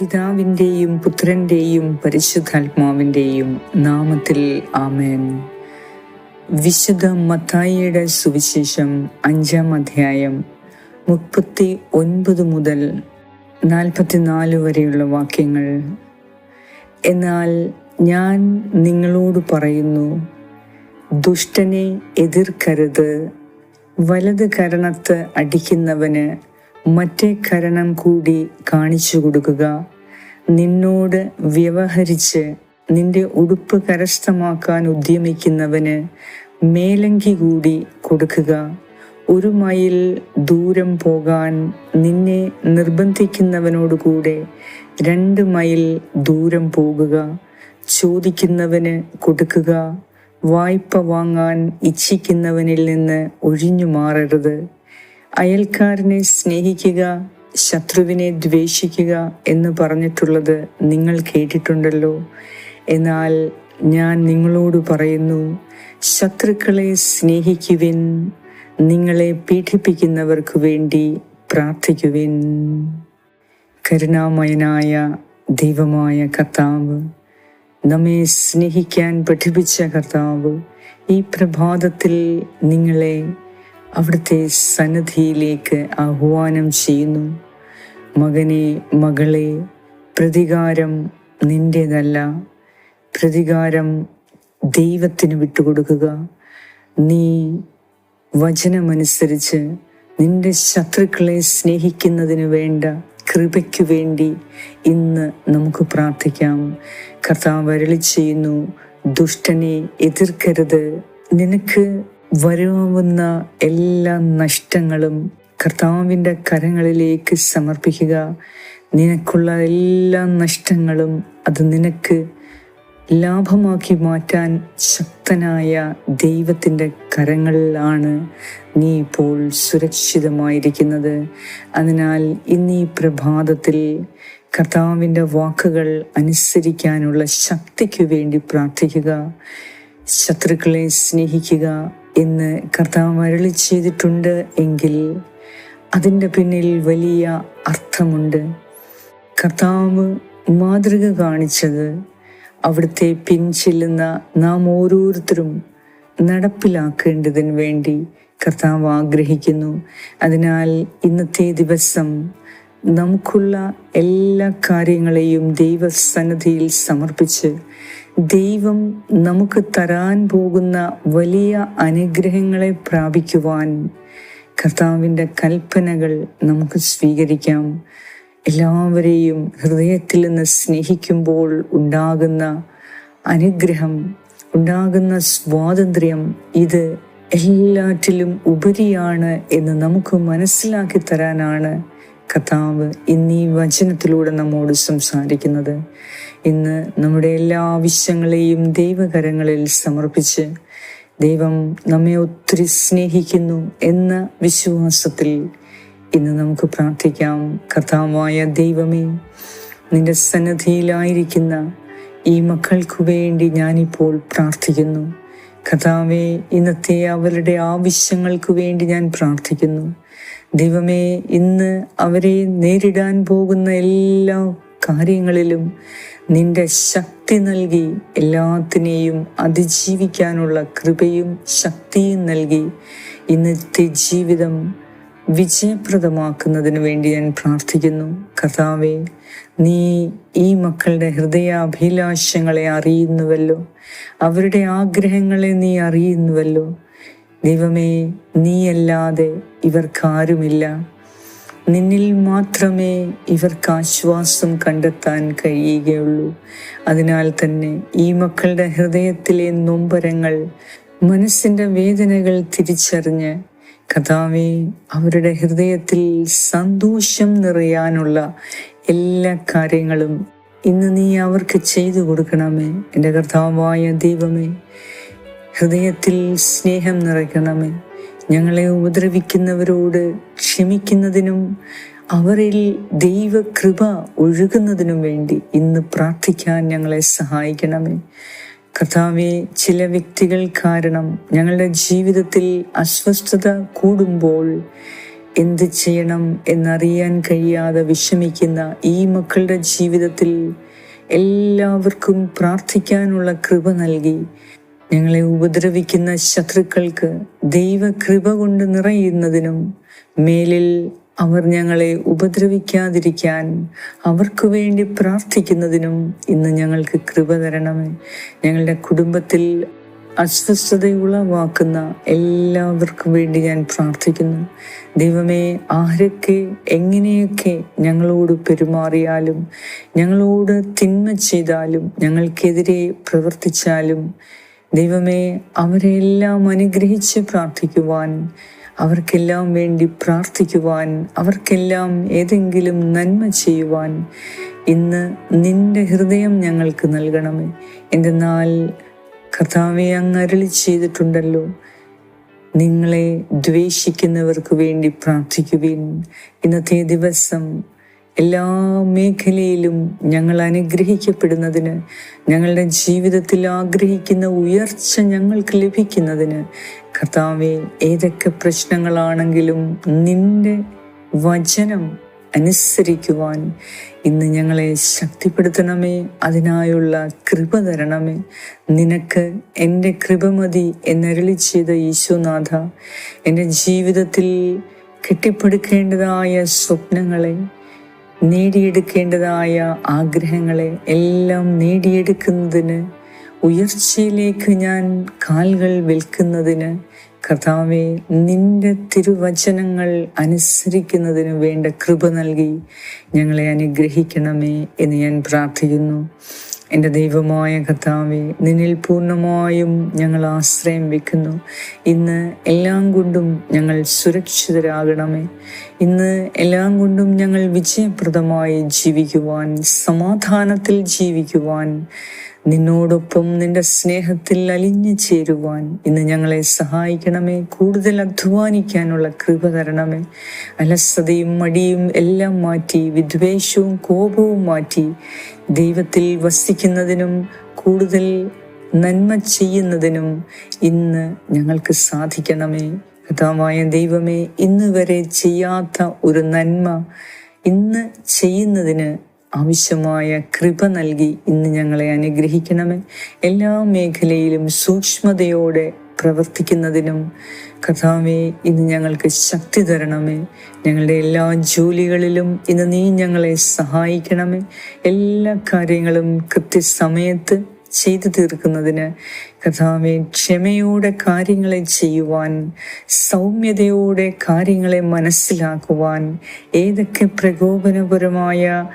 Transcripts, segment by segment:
പിതാവിന്റെയും പുത്രന്റെയും പരിശുദ്ധാത്മാവിന്റെയും നാമത്തിൽ ആമേൻ. വിശുദ്ധ മത്തായിയുടെ സുവിശേഷം അഞ്ചാം അധ്യായം മുപ്പത്തി ഒൻപത് മുതൽ നാൽപ്പത്തിനാല് വരെയുള്ള വാക്യങ്ങൾ. എന്നാൽ ഞാൻ നിങ്ങളോട് പറയുന്നു ദുഷ്ടനെ എതിർക്കരുത് വലത് കരണത്ത് അടിക്കുന്നവന് മറ്റേ കരണം കൂടി കാണിച്ചു കൊടുക്കുക. നിന്നോട് വ്യവഹരിച്ച് നിന്റെ ഉടുപ്പ് കരസ്ഥമാക്കാൻ ഉദ്യമിക്കുന്നവന് മേലങ്കി കൂടി കൊടുക്കുക. ഒരു മൈൽ ദൂരം പോകാൻ നിന്നെ നിർബന്ധിക്കുന്നവനോട് കൂടെ രണ്ട് മൈൽ ദൂരം പോകുക. ചോദിക്കുന്നവന് കൊടുക്കുക. വായ്പ വാങ്ങാൻ ഇച്ഛിക്കുന്നവനിൽ നിന്ന് ഒഴിഞ്ഞു മാറരുത്. അയൽക്കാരനെ സ്നേഹിക്കുക ശത്രുവിനെ ദ്വേഷിക്കുക എന്ന് പറഞ്ഞിട്ടുള്ളത് നിങ്ങൾ കേട്ടിട്ടുണ്ടല്ലോ. എന്നാൽ ഞാൻ നിങ്ങളോട് പറയുന്നു ശത്രുക്കളെ സ്നേഹിക്കുവിൻ നിങ്ങളെ പീഡിപ്പിക്കുന്നവർക്ക് വേണ്ടി പ്രാർത്ഥിക്കുവിൻ. കരുണാമയനായ ദൈവമായ കർത്താവ് നമ്മെ സ്നേഹിക്കാൻ പഠിപ്പിച്ച കർത്താവ് ഈ പ്രഭാതത്തിൽ നിങ്ങളെ അവിടുത്തെ സന്നദ്ധിയിലേക്ക് ആഹ്വാനം ചെയ്യുന്നു. മകനെ മകളെ പ്രതികാരം നിന്റേതല്ല പ്രതികാരം ദൈവത്തിന് വിട്ടുകൊടുക്കുക. നീ വചനമനുസരിച്ച് നിന്റെ ശത്രുക്കളെ സ്നേഹിക്കുന്നതിന് വേണ്ട കൃപയ്ക്കു വേണ്ടി ഇന്ന് നമുക്ക് പ്രാർത്ഥിക്കാം. കർത്താവ് അരളി ചെയ്യുന്നു ദുഷ്ടനെ എതിർക്കരുത്. നിനക്ക് വരാവുന്ന എല്ലാ നഷ്ടങ്ങളും കർത്താവിന്റെ കരങ്ങളിലേക്ക് സമർപ്പിക്കുക. നിനക്കുള്ള എല്ലാ നഷ്ടങ്ങളും അത് നിനക്ക് ലാഭമാക്കി മാറ്റാൻ ശക്തനായ ദൈവത്തിന്റെ കരങ്ങളിലാണ് നീ ഇപ്പോൾ സുരക്ഷിതമായിരിക്കുന്നത്. അതിനാൽ ഇന്ന് ഈ പ്രഭാതത്തിൽ കർത്താവിന്റെ വാക്കുകൾ അനുസരിക്കാനുള്ള ശക്തിക്ക് വേണ്ടി പ്രാർത്ഥിക്കുക. ശത്രുക്കളെ സ്നേഹിക്കുക. എന്ന് കർത്താവ് മരളി ചെയ്തിട്ടുണ്ട് എങ്കിൽ അതിന്റെ പിന്നിൽ വലിയ അർത്ഥമുണ്ട്. കർത്താവ് മാതൃക കാണിച്ചത് അവിടുത്തെ പിൻചെല്ലുന്ന നാം ഓരോരുത്തരും നടപ്പിലാക്കേണ്ടതിന് വേണ്ടി കർത്താവ് ആഗ്രഹിക്കുന്നു. അതിനാൽ ഇന്നത്തെ ദിവസം നമുക്കുള്ള എല്ലാ കാര്യങ്ങളെയും ദൈവസന്നദ്ധിയിൽ സമർപ്പിച്ച് ദൈവം നമുക്ക് തരാൻ പോകുന്ന വലിയ അനുഗ്രഹങ്ങളെ പ്രാപിക്കുവാൻ കർത്താവിന്റെ കൽപ്പനകൾ നമുക്ക് സ്വീകരിക്കാം. എല്ലാവരെയും ഹൃദയത്തിൽ നിന്ന് സ്നേഹിക്കുമ്പോൾ ഉണ്ടാകുന്ന അനുഗ്രഹം ഉണ്ടാകുന്ന സ്വാതന്ത്ര്യം ഇത് എല്ലാറ്റിലും ഉപരിയാണ് എന്ന് നമുക്ക് മനസ്സിലാക്കി തരാനാണ് കർത്താവ് എന്നീ വചനത്തിലൂടെ നമ്മോട് സംസാരിക്കുന്നത്. ഇന്ന് നമ്മുടെ എല്ലാ ആവശ്യങ്ങളെയും ദൈവകരങ്ങളിൽ സമർപ്പിച്ച് ദൈവം നമ്മെ ഒത്തിരി സ്നേഹിക്കുന്നു എന്ന വിശ്വാസത്തിൽ ഇന്ന് നമുക്ക് പ്രാർത്ഥിക്കാം. കഥാമായ ദൈവമേ നിന്റെ സന്നദ്ധിയിലായിരിക്കുന്ന ഈ മക്കൾക്കു വേണ്ടി ഞാനിപ്പോൾ പ്രാർത്ഥിക്കുന്നു. കഥാവേ ഇന്നത്തെ അവരുടെ ആവശ്യങ്ങൾക്ക് വേണ്ടി ഞാൻ പ്രാർത്ഥിക്കുന്നു. ദൈവമേ ഇന്ന് അവരെ നേരിടാൻ പോകുന്ന എല്ലാ കാര്യങ്ങളിലും നിന്റെ ശക്തി നൽകി എല്ലാത്തിനെയും അതിജീവിക്കാനുള്ള കൃപയും ശക്തിയും നൽകി ഇന്നത്തെ ജീവിതം വിജയപ്രദമാക്കുന്നതിന് വേണ്ടി ഞാൻ പ്രാർത്ഥിക്കുന്നു. കഥാവെ നീ ഈ മക്കളുടെ ഹൃദയാഭിലാഷങ്ങളെ അറിയുന്നുവല്ലോ. അവരുടെ ആഗ്രഹങ്ങളെ നീ അറിയുന്നുവല്ലോ. ദൈവമേ നീയല്ലാതെ ഇവർക്കാരുമില്ല. നിന്നിൽ മാത്രമേ ഇവർക്ക് ആശ്വാസം കണ്ടെത്താൻ കഴിയുകയുള്ളൂ. അതിനാൽ തന്നെ ഈ മക്കളുടെ ഹൃദയത്തിലെ നൊമ്പരങ്ങൾ മനസ്സിന്റെ വേദനകൾ തിരിച്ചറിഞ്ഞ് കഥാവെ അവരുടെ ഹൃദയത്തിൽ സന്തോഷം നിറയാനുള്ള എല്ലാ കാര്യങ്ങളും ഇന്ന് നീ അവർക്ക് ചെയ്തു കൊടുക്കണമേ. എന്റെ കർത്താവായ ദൈവമേ ഹൃദയത്തിൽ സ്നേഹം നിറയ്ക്കണമേ. ഞങ്ങളെ ഉപദ്രവിക്കുന്നവരോട് ക്ഷമിക്കുന്നതിനും അവരിൽ ദൈവകൃപ ഒഴുകുന്നതിനും വേണ്ടി ഇന്ന് പ്രാർത്ഥിക്കാൻ ഞങ്ങളെ സഹായിക്കണമേ. കർത്താവെ ചില വ്യക്തികൾ കാരണം ഞങ്ങളുടെ ജീവിതത്തിൽ അസ്വസ്ഥത കൂടുമ്പോൾ എന്ത് ചെയ്യണം എന്നറിയാൻ കഴിയാതെ വിഷമിക്കുന്ന ഈ മക്കളുടെ ജീവിതത്തിൽ എല്ലാവർക്കും പ്രാർത്ഥിക്കാനുള്ള കൃപ നൽകി ഞങ്ങളെ ഉപദ്രവിക്കുന്ന ശത്രുക്കൾക്ക് ദൈവകൃപ കൊണ്ട് നിറയുന്നതിനും മേലിൽ അവർ ഞങ്ങളെ ഉപദ്രവിക്കാതിരിക്കാൻ അവർക്ക് വേണ്ടി പ്രാർത്ഥിക്കുന്നതിനും ഇന്ന് ഞങ്ങൾക്ക് കൃപ തരണമേ. ഞങ്ങളുടെ കുടുംബത്തിൽ അസ്വസ്ഥത ഉളവാക്കുന്ന എല്ലാവർക്കും വേണ്ടി ഞാൻ പ്രാർത്ഥിക്കുന്നു. ദൈവമേ ആരൊക്കെ എങ്ങനെയൊക്കെ ഞങ്ങളോട് പെരുമാറിയാലും ഞങ്ങളോട് തിന്മ ചെയ്താലും ഞങ്ങൾക്കെതിരെ പ്രവർത്തിച്ചാലും ദൈവമേ അവരെല്ലാം അനുഗ്രഹിച്ച് പ്രാർത്ഥിക്കുവാൻ അവർക്കെല്ലാം വേണ്ടി പ്രാർത്ഥിക്കുവാൻ അവർക്കെല്ലാം ഏതെങ്കിലും നന്മ ചെയ്യുവാൻ ഇന്ന് നിന്റെ ഹൃദയം ഞങ്ങൾക്ക് നൽകണമേ. എന്തെന്നാൽ കർത്താവെ അങ്ങ് അരളി ചെയ്തിട്ടുണ്ടല്ലോ. നിങ്ങളെ ദ്വേഷിക്കുന്നവർക്ക് വേണ്ടി പ്രാർത്ഥിക്കുവിൻ. ഇന്നത്തെ ദിവസം എല്ലാ മേഖലയിലും ഞങ്ങൾ അനുഗ്രഹിക്കപ്പെടുന്നതിന് ഞങ്ങളുടെ ജീവിതത്തിൽ ആഗ്രഹിക്കുന്ന ഉയർച്ച ഞങ്ങൾക്ക് ലഭിക്കുന്നതിന് കർത്താവെ ഏതൊക്കെ പ്രശ്നങ്ങളാണെങ്കിലും നിന്റെ വചനം അനുസരിക്കുവാൻ ഇന്ന് ഞങ്ങളെ ശക്തിപ്പെടുത്തണമേ അതിനായുള്ള കൃപ തരണമേ. നിനക്ക് എന്റെ കൃപമതി എന്നരളി ചെയ്ത ഈശോനാഥ എന്റെ ജീവിതത്തിൽ കെട്ടിപ്പടുക്കേണ്ടതായ സ്വപ്നങ്ങളെ നേടിയെടുക്കേണ്ടതായ ആഗ്രഹങ്ങളെ എല്ലാം നേടിയെടുക്കുന്നതിന് ഉയർച്ചയിലേക്ക് ഞാൻ കാൽകൾ വിൽക്കുന്നതിന് കർത്താവെ നിന്റെ തിരുവചനങ്ങൾ അനുസരിക്കുന്നതിന് വേണ്ട കൃപ നൽകി ഞങ്ങളെ അനുഗ്രഹിക്കണമേ എന്ന് ഞാൻ പ്രാർത്ഥിക്കുന്നു. എന്റെ ദൈവമായ കർത്താവെ നിന്നിൽ പൂർണമായും ഞങ്ങൾ ആശ്രയം വെക്കുന്നു. ഇന്ന് എല്ലാം കൊണ്ടും ഞങ്ങൾ സുരക്ഷിതരാകണമേ. ഇന്ന് എല്ലാം കൊണ്ടും ഞങ്ങൾ വിജയപ്രദമായി ജീവിക്കുവാൻ സമാധാനത്തിൽ ജീവിക്കുവാൻ നിന്നോടൊപ്പം നിന്റെ സ്നേഹത്തിൽ അലിഞ്ഞു ചേരുവാൻ ഇന്ന് ഞങ്ങളെ സഹായിക്കണമേ. കൂടുതൽ അധ്വാനിക്കാനുള്ള കൃപ തരണമേ. അലസതയും മടിയും എല്ലാം മാറ്റി വിദ്വേഷവും കോപവും മാറ്റി ദൈവത്തിൽ വസിക്കുന്നതിനും കൂടുതൽ നന്മ ചെയ്യുന്നതിനും ഇന്ന് ഞങ്ങൾക്ക് സാധിക്കണമേ. കഥാമായ ദൈവമേ ഇന്ന് വരെ ചെയ്യാത്ത ഒരു നന്മ ഇന്ന് ചെയ്യുന്നതിന് ആവശ്യമായ കൃപ നൽകി ഇന്ന് ഞങ്ങളെ അനുഗ്രഹിക്കണമേ. എല്ലാ മേഖലയിലും സൂക്ഷ്മതയോടെ പ്രവർത്തിക്കുന്നതിനും കഥാമേ ഇന്ന് ഞങ്ങൾക്ക് ശക്തി തരണമേ. ഞങ്ങളുടെ എല്ലാ ജോലികളിലും ഇന്ന് നീ ഞങ്ങളെ സഹായിക്കണമേ. എല്ലാ കാര്യങ്ങളും കൃത്യസമയത്ത് ചെയ്തു തീർക്കുന്നതിന് കഥാവെ ക്ഷമയോടെ കാര്യങ്ങളെ ചെയ്യുവാൻ സൗമ്യതയോടെ കാര്യങ്ങളെ മനസ്സിലാക്കുവാൻ ഏതൊക്കെ പ്രകോപനപരമായ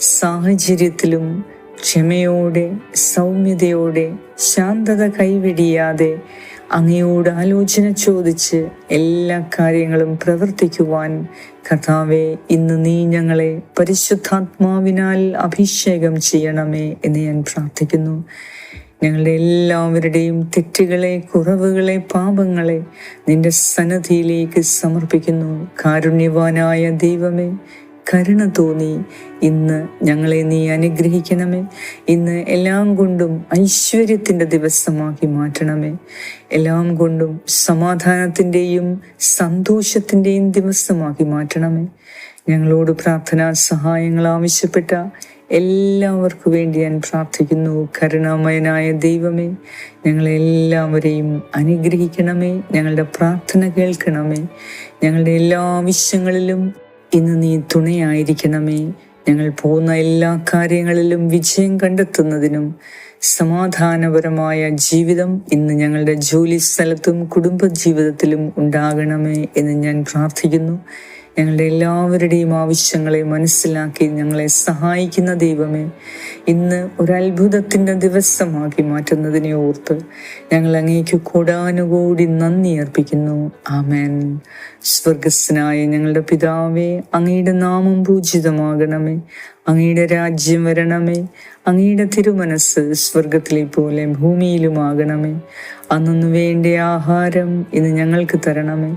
സാഹചര്യത്തിലും ക്ഷമയോടെ സൗമ്യതയോടെ ശാന്തത കൈവെടിയാതെ അങ്ങയോട് ആലോചന ചോദിച്ച് എല്ലാ കാര്യങ്ങളും പ്രവർത്തിക്കുവാൻ കഥാവെ ഇന്ന് നീ ഞങ്ങളെ പരിശുദ്ധാത്മാവിനാൽ അഭിഷേകം ചെയ്യണമേ എന്ന് ഞാൻ പ്രാർത്ഥിക്കുന്നു. ഞങ്ങളുടെ എല്ലാവരുടെയും തെറ്റുകളെ കുറവുകളെ പാപങ്ങളെ നിന്റെ സന്നദ്ധിയിലേക്ക് സമർപ്പിക്കുന്നു. കാരുണ്യവാനായ ദൈവമേ കരുണ തോന്നി. ഇന്ന് ഞങ്ങളെ നീ അനുഗ്രഹിക്കണമേ. ഇന്ന് എല്ലാം കൊണ്ടും ഐശ്വര്യത്തിന്റെ ദിവസമാക്കി മാറ്റണമേ. എല്ലാം കൊണ്ടും സമാധാനത്തിന്റെയും സന്തോഷത്തിന്റെയും ദിവസമാക്കി മാറ്റണമേ. ഞങ്ങളോട് പ്രാർത്ഥനാ സഹായങ്ങൾ ആവശ്യപ്പെട്ട എല്ലാവർക്കും വേണ്ടി ഞാൻ പ്രാർത്ഥിക്കുന്നു. കരുണാമയനായ ദൈവമേ ഞങ്ങളെല്ലാവരെയും അനുഗ്രഹിക്കണമേ. ഞങ്ങളുടെ പ്രാർത്ഥന കേൾക്കണമേ. ഞങ്ങളുടെ എല്ലാ ആവശ്യങ്ങളിലും ഇന്ന് നീ തുണയായിരിക്കണമേ. ഞങ്ങൾ പോകുന്ന എല്ലാ കാര്യങ്ങളിലും വിജയം കണ്ടെത്തുന്നതിനും സമാധാനപരമായ ജീവിതം ഇന്ന് ഞങ്ങളുടെ ജോലി സ്ഥലത്തും കുടുംബ ജീവിതത്തിലും ഉണ്ടാകണമേ എന്ന് ഞാൻ പ്രാർത്ഥിക്കുന്നു. ഞങ്ങളുടെ എല്ലാവരുടെയും ആവശ്യങ്ങളെ മനസ്സിലാക്കി ഞങ്ങളെ സഹായിക്കുന്ന ദൈവമേ ഇന്ന് ഒരു അത്ഭുതത്തിന്റെ ദിവസമാക്കി മാറ്റുന്നതിനെ ഓർത്ത് ഞങ്ങൾ അങ്ങേക്ക് കൂടാനുകൂടി നന്ദി അർപ്പിക്കുന്നു. ആമേൻ. സ്വർഗസ്നായ ഞങ്ങളുടെ പിതാവേ അങ്ങയുടെ നാമം പൂജിതമാകണമേ. അങ്ങയുടെ രാജ്യം വരണമേ. അങ്ങയുടെ തിരുമനസ് സ്വർഗത്തിലെ പോലെ ഭൂമിയിലുമാകണമേ. അന്നു വേണ്ട ആഹാരം ഇന്ന് ഞങ്ങൾക്ക് തരണമേ.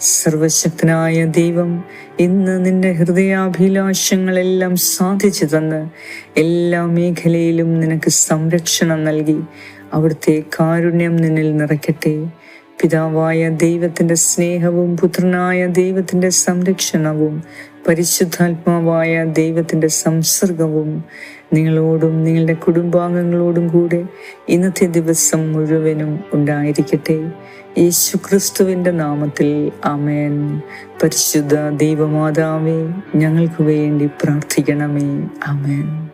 സർവശക്തനായ ദൈവം ഇന്ന് നിന്റെ ഹൃദയാഭിലാഷങ്ങളെല്ലാം സാധിച്ചു തന്ന് എല്ലാ മേഖലയിലും നിനക്ക് സംരക്ഷണം നൽകി. അവിടുത്തെ കാരുണ്യം നിന്നിൽ നിറയ്ക്കട്ടെ. പിതാവായ ദൈവത്തിന്റെ സ്നേഹവും പുത്രനായ ദൈവത്തിന്റെ സംരക്ഷണവും പരിശുദ്ധാത്മാവായ ദൈവത്തിന്റെ സംസർഗവും നിങ്ങളോടും നിങ്ങളുടെ കുടുംബാംഗങ്ങളോടും കൂടെ ഇന്നത്തെ ദിവസം മുഴുവനും ഉണ്ടായിരിക്കട്ടെ. യേശു ക്രിസ്തുവിന്റെ നാമത്തിൽ അമേൻ പരിശുദ്ധ ദൈവമാതാവേ ഞങ്ങൾക്ക് വേണ്ടി പ്രാർത്ഥിക്കണമേ. ആമേൻ.